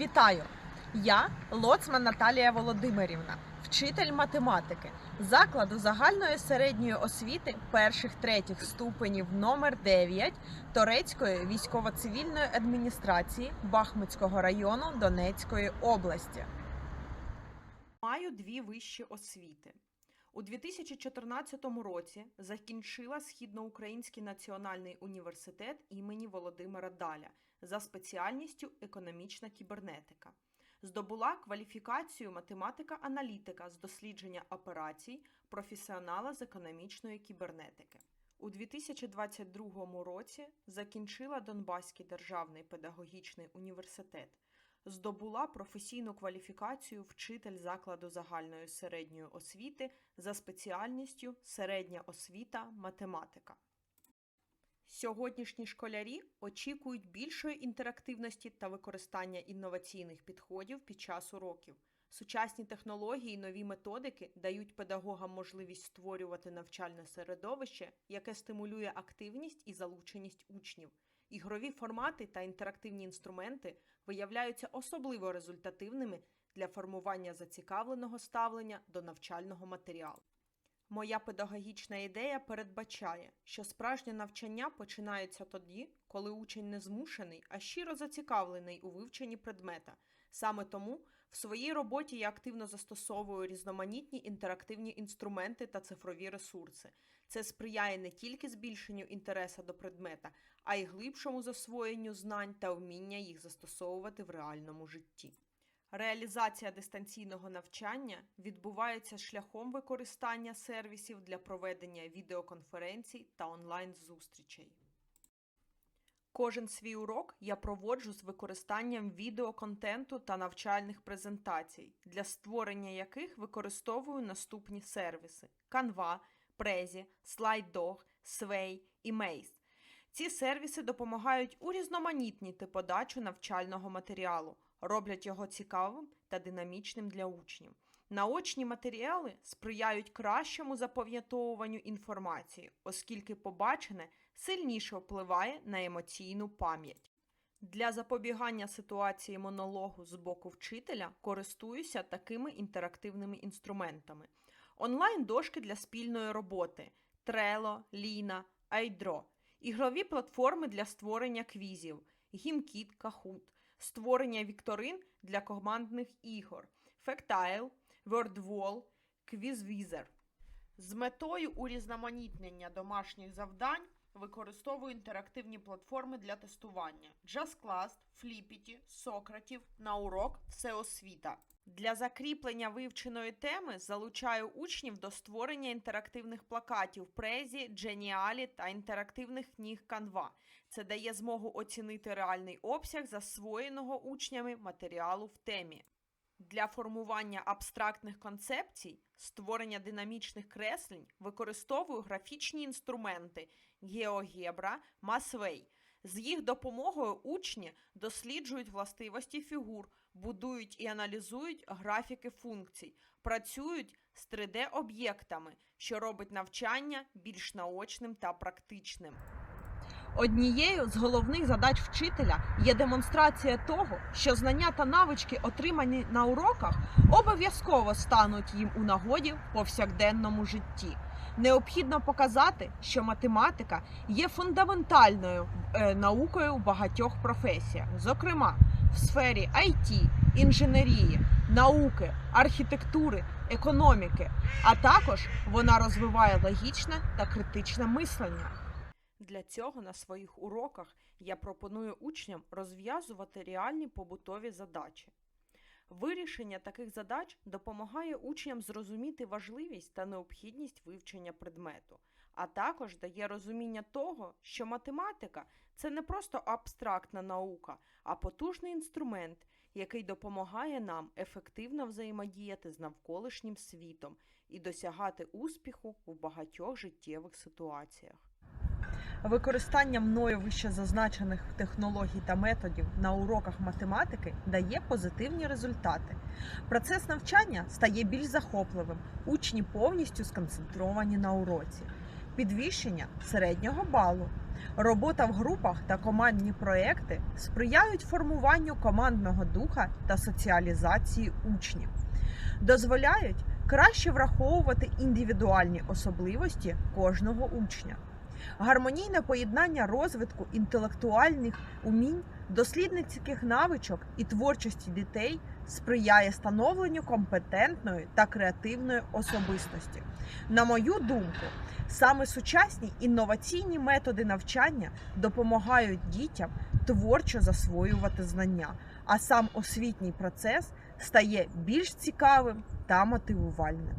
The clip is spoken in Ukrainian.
Вітаю! Я Лоцман Наталія Володимирівна, вчитель математики закладу загальної середньої освіти перших третіх ступенів номер 9 Торецької військово-цивільної адміністрації Бахмутського району Донецької області. Маю дві вищі освіти. У 2014 році закінчила Східноукраїнський національний університет імені Володимира Даля за спеціальністю економічна кібернетика. Здобула кваліфікацію математика-аналітика з дослідження операцій професіонала з економічної кібернетики. У 2022 році закінчила Донбаський державний педагогічний університет. Здобула професійну кваліфікацію вчитель закладу загальної середньої освіти за спеціальністю середня освіта математика. Сьогоднішні школярі очікують більшої інтерактивності та використання інноваційних підходів під час уроків. Сучасні технології і нові методики дають педагогам можливість створювати навчальне середовище, яке стимулює активність і залученість учнів. Ігрові формати та інтерактивні інструменти виявляються особливо результативними для формування зацікавленого ставлення до навчального матеріалу. Моя педагогічна ідея передбачає, що справжнє навчання починається тоді, коли учень не змушений, а щиро зацікавлений у вивченні предмета. Саме тому в своїй роботі я активно застосовую різноманітні інтерактивні інструменти та цифрові ресурси. Це сприяє не тільки збільшенню інтересу до предмета, а й глибшому засвоєнню знань та вміння їх застосовувати в реальному житті. Реалізація дистанційного навчання відбувається шляхом використання сервісів для проведення відеоконференцій та онлайн-зустрічей. Кожен свій урок я проводжу з використанням відеоконтенту та навчальних презентацій, для створення яких використовую наступні сервіси: Canva, Prezi, SlideDog, Sway і Maze. Ці сервіси допомагають урізноманітніти подачу навчального матеріалу, роблять його цікавим та динамічним для учнів. Наочні матеріали сприяють кращому запам'ятовуванню інформації, оскільки побачене сильніше впливає на емоційну пам'ять. Для запобігання ситуації монологу з боку вчителя користуюся такими інтерактивними інструментами: онлайн-дошки для спільної роботи Trello, Lina, iDraw, ігрові платформи для створення квізів, GimKit, Kahoot, створення вікторин для командних ігор, Factile, WordWall, QuizWizard. З метою урізноманітнення домашніх завдань використовую інтерактивні платформи для тестування: JustClass, Flippity, Socrative, на урок Всеосвіта. Для закріплення вивченої теми залучаю учнів до створення інтерактивних плакатів Prezi, Geniali та інтерактивних книг Canva. Це дає змогу оцінити реальний обсяг засвоєного учнями матеріалу в темі. Для формування абстрактних концепцій, створення динамічних креслень використовую графічні інструменти GeoGebra, Massway. З їх допомогою учні досліджують властивості фігур, будують і аналізують графіки функцій, працюють з 3D-об'єктами, що робить навчання більш наочним та практичним. Однією з головних задач вчителя є демонстрація того, що знання та навички, отримані на уроках, обов'язково стануть їм у нагоді в повсякденному житті. Необхідно показати, що математика є фундаментальною е, наукою в багатьох професіях, зокрема в сфері IT, інженерії, науки, архітектури, економіки, а також вона розвиває логічне та критичне мислення. Для цього на своїх уроках я пропоную учням розв'язувати реальні побутові задачі. Вирішення таких задач допомагає учням зрозуміти важливість та необхідність вивчення предмету, а також дає розуміння того, що математика це не просто абстрактна наука, а потужний інструмент, який допомагає нам ефективно взаємодіяти з навколишнім світом і досягати успіху в багатьох життєвих ситуаціях. Використання мною вище зазначених технологій та методів на уроках математики дає позитивні результати. Процес навчання стає більш захопливим, учні повністю сконцентровані на уроці. Підвищення середнього балу Робота в групах та командні проекти сприяють формуванню командного духа та соціалізації учнів, дозволяють краще враховувати індивідуальні особливості кожного учня. Гармонійне поєднання розвитку інтелектуальних умінь, дослідницьких навичок і творчості дітей сприяє становленню компетентної та креативної особистості. На мою думку, саме сучасні інноваційні методи навчання допомагають дітям творчо засвоювати знання, а сам освітній процес стає більш цікавим та мотивувальним.